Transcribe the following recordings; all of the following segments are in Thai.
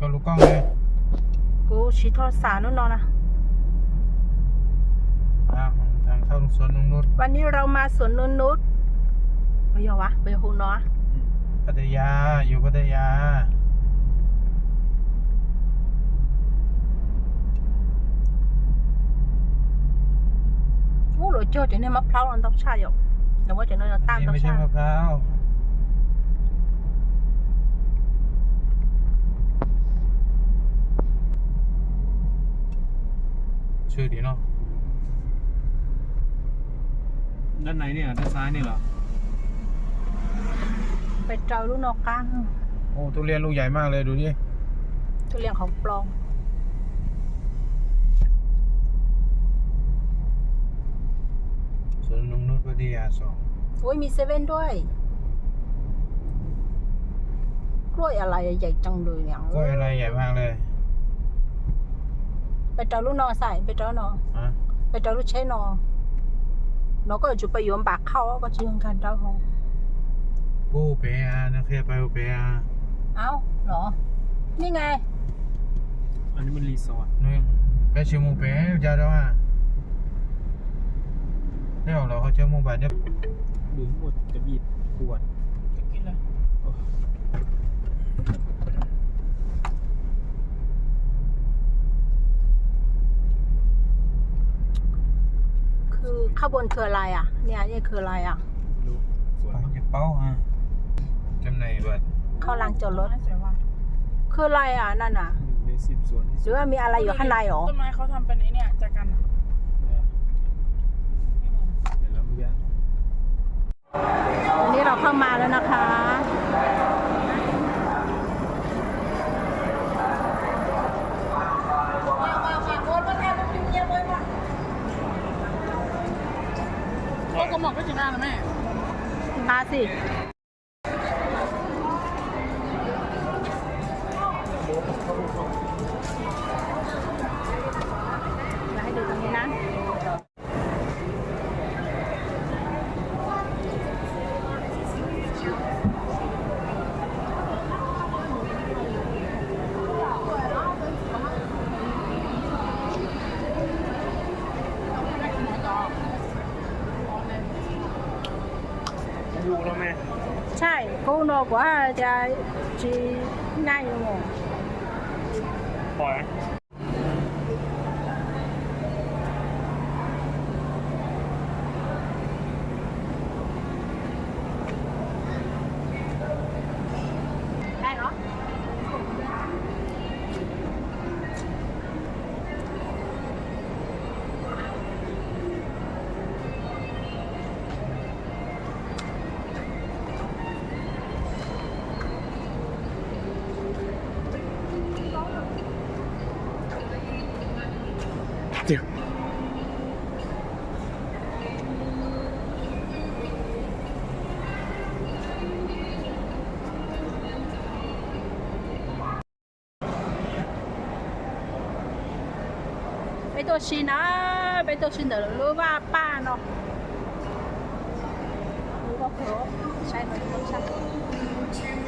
ก็ลูกกล้องเลยกูชี้โทรศัพท์นู่นนอนนะอ่าทางเข้าสวนนงนุชวันนี้เรามาสวนนนนุชไปยอวะไปยอหูเนาะพัทยาอยู่พัทยาโอ้โหเจอจะเนี่ยมะพร้าวมันต้องใช่หรอกแต่ว่าจะเนี่ยเราอัตานมนี้ต้องไม่ใช่ใช่มะพร้าว ชื่อดีเนาะด้านไหนเนี่ย ด้านซ้ายนี่เหรอ ไปเจอลูกนอกกลางโอ้ทุเรียนลูกใหญ่มากเลยดูดิทุเรียนของปลอมสวนนงนุชพัทยาสองโอ้ยมีเซเว่นด้วย กล้วยอะไรใหญ่จังเลยเนี่ยกล้วยอะไรใหญ่มากเลย ไปเจอลูกนอใส่ไปเจอนอฮะไปเจอลูกเชนอ nó có chụp bây giờ bạc khâu có chưa cần đâu không ปูเปียนะเคยไปปูเปีย áo nó như ngày อันนี้มันรีสอร์ทนู่นไปชิมูเปียจะได้ว่าเดี๋ยวเราเขาเจอหมูบาทเนี่ยดูหมดจะบีบขวด จะกินเลย คือข้างบนคืออะไรอะ เนี่ยนี่คืออะไรอะดูสวนไปจะเป้าฮะจำไหนบัตรเข้าลานจอดรถ คืออะไรอะนั่นอะหนึ่งในสิบสวนที่หสุรืดอว่ามีอะไรอยู่ข้างในหรอต้นไม้เขาทำเป็นไอเนี่ยจากกันอะนะเดี๋ยวเราเมื่อกี้ วันนี้เราเข้ามาแล้วนะคะ โอ้ กระหม่อมก็จะน่าแล้วแม่ มาสิ ดูแล้วแม่ใช่กูโนกว่าจะจีง่ายลงปล่อย ไปตัวชินนะไปตัวชินเดี๋ยวรู้ว่าป้าเนาะรู้ว่าเพราใช่ไหมใช่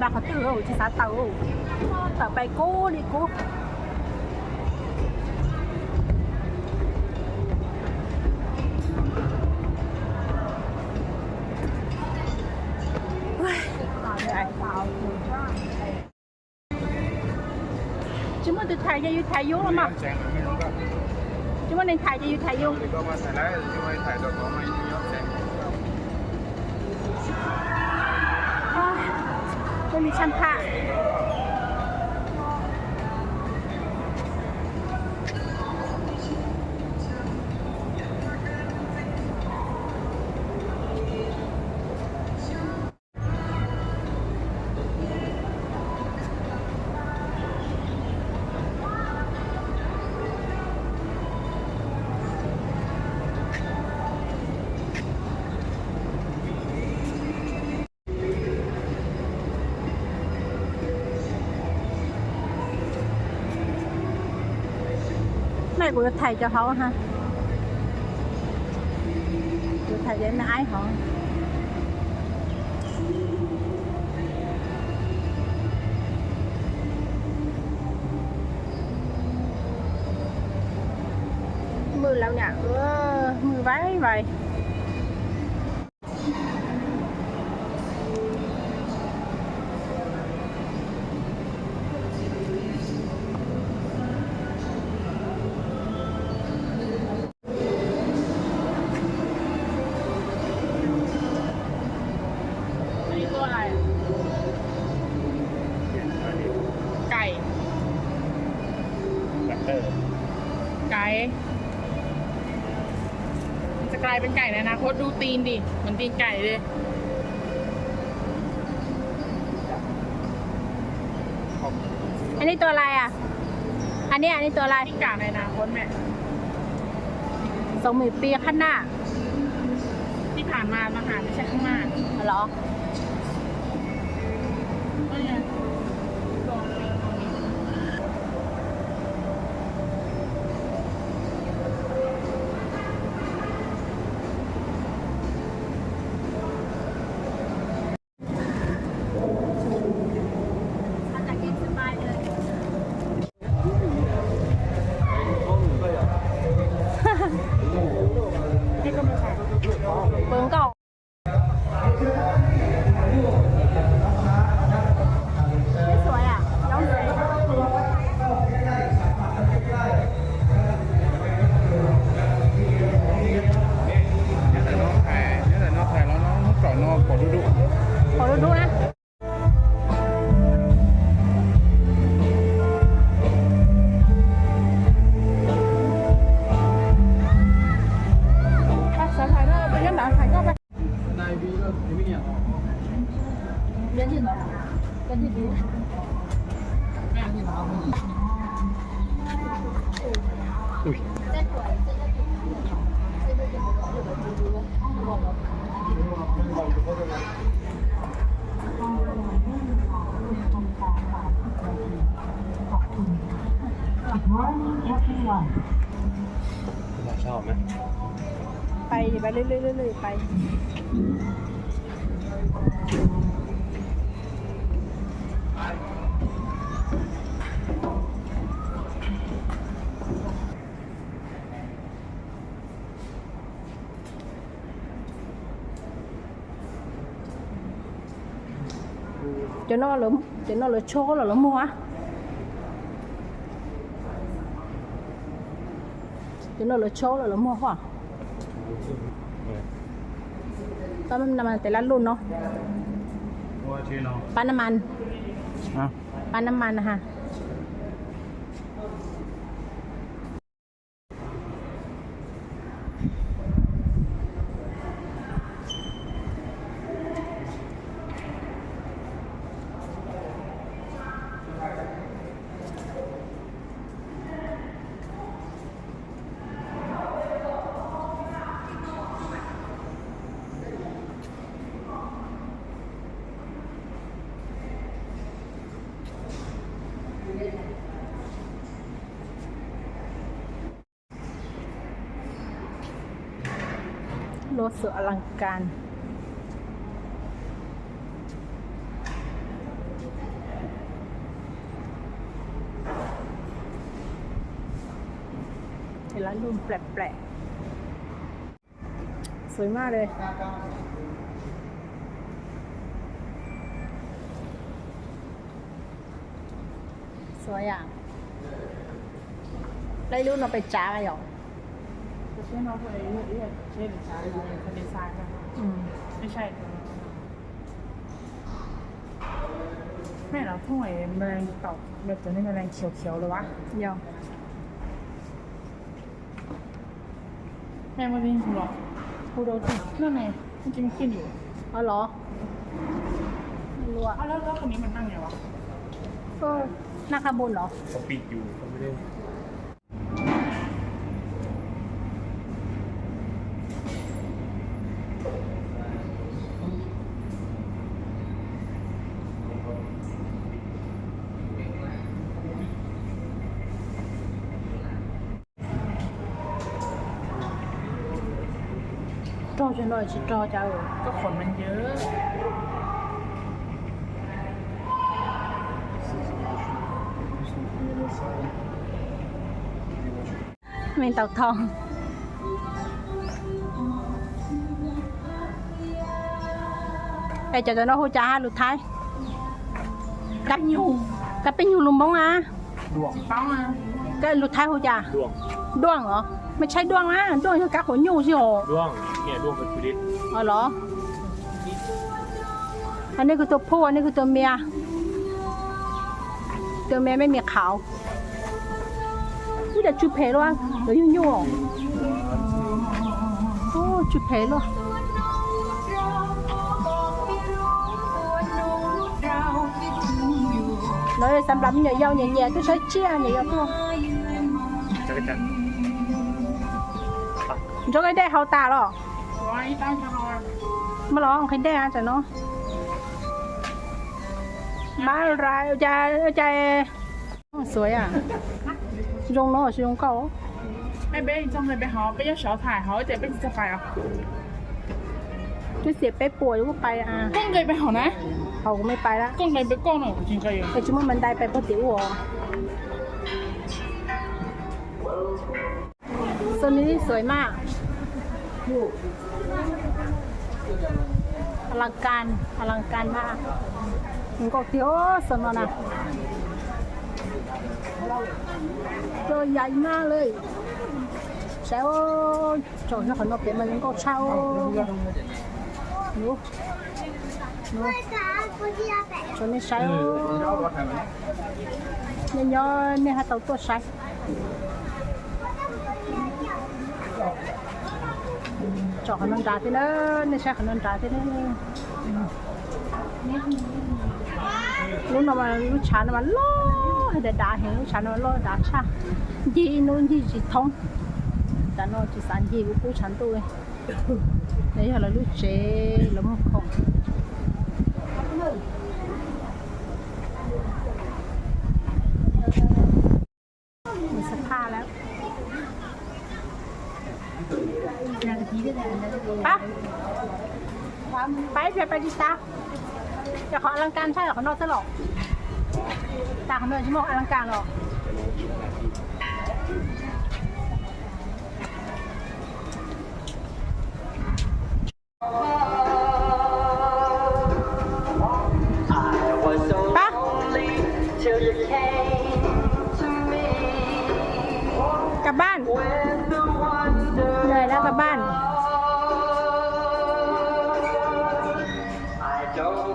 bà có tư rồi chị sáng tàu tàu bay cố đi cố chúng mình được thầy cho yêu thầy vô lắm mà แจงไม่รู้ก็ chúng mình nên thầy cho yêu thầy vô ม่มีชั้นผ้า của thầy cho họ ha. Của thầy để nó ái họ. Mưa lâu nhỉ mưa váy vậy. เป็นไก่ในอนาคตดูตีนดิเหมือนตีนไก่เลย anh đi ตัวอะไรอะ อันนี้อันนี้ตัวอะไรกิ้งก่าในอนาคตแม่สองหมื่นปีข้างหน้า ที่ผ่านมาต่างหากไม่ใช่ข้างหน้าเหรอ ชอบไหมไปไปเรื่อยๆเรื่อยๆไป cho nó là cho nó là chó là nó mua cho nó là chó là nó mua hả ก็มันน้ำมันแต่ละรุ่นเนาะ ว่าชื่อน้อง ปั๊มน้ำมัน อะ ปั๊มน้ำมันนะคะ รถสวยอลังการ เห็นแล้วรุ่นแปลกๆ สวยมากเลยสวยอะได้รุ่นเราไปจ้ากันหรอ ใช้น้องคนนี้เรียกเช่นชาลีคดีไซน์กันอืมไม่ใช่ แม่เราถ้วยแมลงเต่าแบบจะไม่แมลงเขียวๆเลยวะเยอมแม่ม่ได้ยินคุณหรอกพูดดูสินั่นไงจริงๆมันขึ้นอยู่เอาเหรอไม่รู้อะอ้าแล้วแล้วคนนี้มันนั่งไงวะก็น้าขางบวนเหรอเขาปิดอยู่เขาไม่ได้ จอจะหน่อยชิจอจะก็ขนมันเยอะเมนเต่าทองไอจะจะน้องหูจ้าหรือไทยกับยูกับเป็นยูลุมบ้องอ่ะดวงบ้องอ่ะก็หลุดไทยหูจ้าดวงดวงเหรอไม่ใช่ดวงนะดวงคือกักหัวยูสิโหดวง เป็นชีวิต Ờ đó Anh đây คือตัวผู้ อันนี้คือตัวเมีย ตัวเมียไม่มีขาวนี่เดี๋ยวจุดเพลวะเดี๋ยวยุ่งยุ่งโอ้จุดเพลวะ nói sản phẩm nhờ dâu nhẹ nhẹ tôi sẽ chia nhẹ dâu thôi จักรจันทร์ cho cái đây hậu tà rồi ร้อยตั้งชะลอ mà lo cái đây ăn cho nó má ra cha cha sủi à dùng nó dùng câu แม่เบ้จ้องเลยไปหอไปยอดเฉาถ่ายหอเจ๊เป็นจะไปอะ tôi sẽ bé bùa lúc bay à ก้องเลยไปหอนะ hậu cũng mới bay đó ก้องเลยไปก้องหน่อยจริงใจอยู่แต่ chúng มันได้ไปเพราะติ๋วอะโซนนี้สวยมาก อลังการอลังการมากมันก็เที่ยวสนนะตัวใหญ่มากเลยเช้าจอดให้ขนมเป็นมันก็เช่าหนูหนูชนนี่เช้า nên nhớ nên hạt tàu tuột sạch cho khả năng trả thế nữa nên sẽ khả năng trả thế nữa lúc nào mà lúc chán mà lo, hay để đá thì lúc chán mà lo, đá cha gì nó gì gì thông. Đã nó chỉ sản gì cũng chán tôi. Đấy là lúc chế lắm không. ไปไปไปไปดิตาอย่าขออลังการใช่หรอเขานอกซะหรอกตาเขาเดินชั่วโมงอลังการหรอกไปกลับบ้าน don't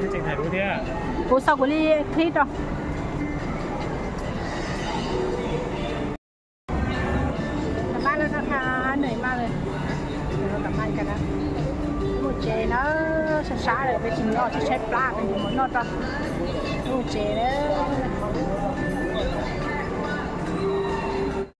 cái trình ถ่ายรูปเนี่ยกูสกุลีคลิปหรอกลับบ้านแล้วนะคะเหนื่อยมากเลยเรากลับบ้านกันนะหมูเจเนอะช้าๆเลยไปกินนอดที่ใช้ปลากันอยู่หมดนอดปะหมูเจเนอะ